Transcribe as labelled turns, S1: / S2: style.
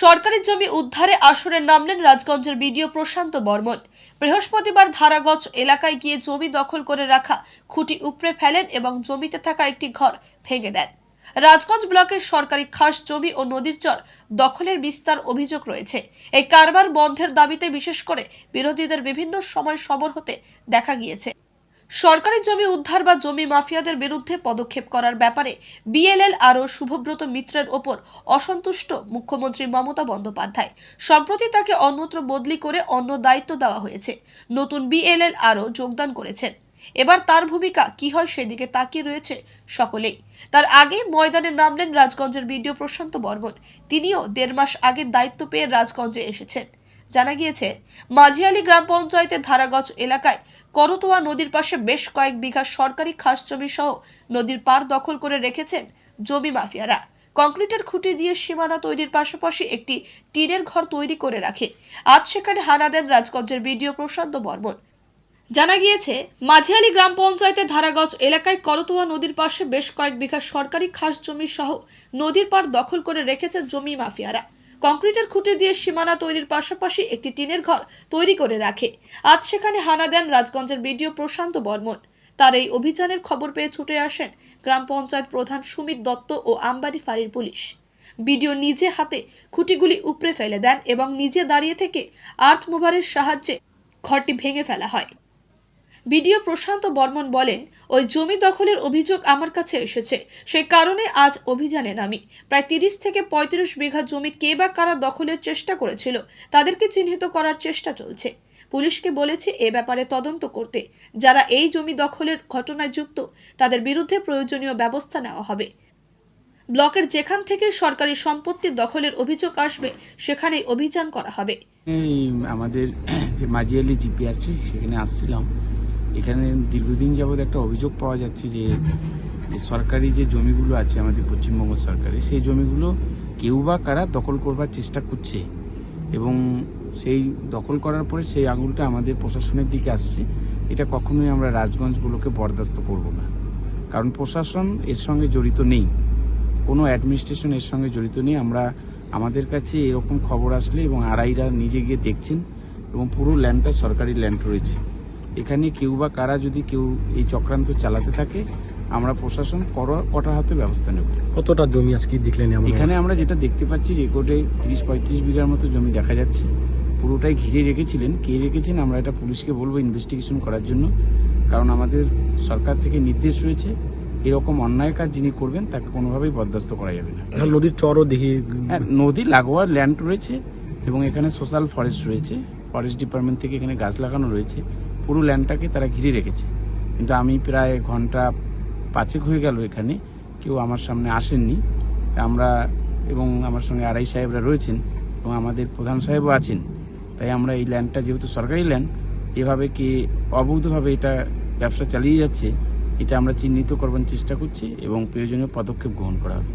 S1: সরকারি জমি উদ্ধারে আসরে নামলেন রাজগঞ্জের বিডিও প্রশান্ত বর্মন। বৃহস্পতিবার ধারাগঞ্জ এলাকায় গিয়ে জমি দখল করে রাখা খুঁটি উপড়ে ফেলেন এবং জমিতে থাকা একটি ঘর ভেঙে দেন। রাজগঞ্জ ব্লকের সরকারি খাস জমি ও নদীর চর দখলের বিস্তার অভিযোগ রয়েছে। এই কারবার বন্ধের দাবিতে বিশেষ করে বিরোধীদের বিভিন্ন সময় সবর হতে দেখা গিয়েছে। সরকারি জমি উদ্ধার বা জমি মাফিয়াদের বিরুদ্ধে পদক্ষেপ করার ব্যাপারে বিএলএল আরও শুভব্রত মিত্রের ওপর অসন্তুষ্ট মুখ্যমন্ত্রী মমতা বন্দ্যোপাধ্যায়। সম্প্রতি তাকে অন্যত্র বদলি করে অন্য দায়িত্ব দেওয়া হয়েছে। নতুন বিএলএল আরও যোগদান করেছেন। এবার তার ভূমিকা কি হয় সেদিকে তাকিয়ে রয়েছে সকলেই। তার আগে ময়দানে নামলেন রাজগঞ্জের বিডিও প্রশান্ত বর্মন। তিনিও দেড় মাস আগে দায়িত্ব পেয়ে রাজগঞ্জে এসেছেন। জানা গিয়েছে, মাঝিয়ালি গ্রাম পঞ্চায়েতের ধারাগজ এলাকায় করতোয়া নদীর পাশে বেশ কয়েক বিঘা সরকারি খাস জমি সহ নদীর পার দখল করে রেখেছেন জমি মাফিয়ারা। কংক্রিটের খুঁটি দিয়ে সীমানা তৈরির পাশাপাশি একটি টিনের ঘর তৈরি করে রাখে। আজ সেখানে হানা দেন রাজগঞ্জের বিডিও প্রশান্ত বর্মন। জানা গিয়েছে, মাঝিয়ালি গ্রাম পঞ্চায়েতের ধারাগজ এলাকায় করতোয়া নদীর পাশে বেশ কয়েক বিঘা সরকারি খাস জমি সহ নদীর পার দখল করে রেখেছে জমি মাফিয়ারা। কংক্রিটের খুঁটি দিয়ে সীমানা তৈরির পাশাপাশি একটি টিনের ঘর তৈরি করে রাখে। আজ সেখানে হানা দেন রাজগঞ্জের বিডিও প্রশান্ত বর্মন। তার এই অভিযানের খবর পেয়ে ছুটে আসেন গ্রাম পঞ্চায়েত প্রধান সুমিত দত্ত ও আমবাড়ি ফাঁড়ির পুলিশ। বিডিও নিজে হাতে খুঁটিগুলি উপড়ে ফেলে দেন এবং নিজে দাঁড়িয়ে থেকে আর্থ মোবারের সাহায্যে ঘরটি ভেঙে ফেলা হয়। বিডিও প্রশান্ত বর্মন বলেন, ওই জমি দখলের অভিযোগ আমার কাছে এসেছে। সেই কারণে আজ অভিযানে নামি। প্রায় তিরিশ থেকে পঁয়ত্রিশ বিঘা জমি কে বা কারা দখলের চেষ্টা করেছিল, তাদেরকে চিহ্নিত করার চেষ্টা চলছে। পুলিশকে বলেছে এ ব্যাপারে তদন্ত করতে। যারা এই জমি দখলের ঘটনায় যুক্ত, তাদের বিরুদ্ধে প্রয়োজনীয় ব্যবস্থা নেওয়া হবে। ব্লকের যেখান থেকে সরকারি সম্পত্তি দখলের অভিযোগ আসবে, সেখানেই অভিযান করা হবে।
S2: আমাদের যে মাঝিয়ালি জিপি আছে, সেখানে আসছিলাম। এখানে দীর্ঘদিন যাবৎ একটা অভিযোগ পাওয়া যাচ্ছে যে সরকারি যে জমিগুলো আছে, আমাদের পশ্চিমবঙ্গ সরকারি সেই জমিগুলো কেউ বা কারা দখল করবার চেষ্টা করছে। এবং সেই দখল করার পরে সেই আঙুলটা আমাদের প্রশাসনের দিকে আসছে। এটা কখনোই আমরা রাজগঞ্জগুলোকে বরদাস্ত করব না। কারণ প্রশাসন এর সঙ্গে জড়িত নেই। কোনো অ্যাডমিনিস্ট্রেশন এর সঙ্গে জড়িত নেই। আমরা, আমাদের কাছে এরকম খবর আসলে এবং আড়াইরা নিজে গিয়ে দেখছেন এবং পুরো ল্যান্ডটা সরকারি ল্যান্ড রয়েছে। এখানে কেউ বা কারা যদি কেউ এই চক্রান্ত চালাতে থাকে আমরা প্রশাসন কর- কটা হাতে ব্যবস্থা নেব।
S3: কতটা জমি আজকে দেখলেন
S2: এখানে আমরা যেটা দেখতে পাচ্ছি রেকর্ডে তিরিশ পঁয়ত্রিশ বিঘার মতো জমি দেখা যাচ্ছে। পুরোটাই ঘিরে রেখেছিলেন। কে রেখেছেন আমরা এটা পুলিশকে বলব ইনভেস্টিগেশন করার জন্য। কারণ আমাদের সরকার থেকে নির্দেশ রয়েছে এরকম অন্যায় কাজ যিনি করবেন তাকে কোনোভাবেই বরদাস্ত করা যাবে না।
S3: নদীর চরও দেখি
S2: হ্যাঁ নদী লাগোয়ার ল্যান্ড রয়েছে এবং এখানে সোশ্যাল ফরেস্ট রয়েছে। ফরেস্ট ডিপার্টমেন্ট থেকে এখানে গাছ লাগানো রয়েছে। পুরো ল্যান্ডটাকে তারা ঘিরে রেখেছে। কিন্তু আমি প্রায় ঘণ্টা পাঁচেক হয়ে গেল এখানে। কেউ আমার সামনে আসেননি। আমরা এবং আমার সঙ্গে আড়াই সাহেবরা রয়েছেন এবং আমাদের প্রধান সাহেবও আছেন। তাই আমরা এই ল্যান্ডটা যেহেতু সরকারি ল্যান্ড, এভাবে কি অবৈধভাবে এটা ব্যবসা চালিয়ে যাচ্ছে, এটা আমরা চিহ্নিত করবার চেষ্টা করছি এবং প্রয়োজনীয় পদক্ষেপ গ্রহণ করা হবে।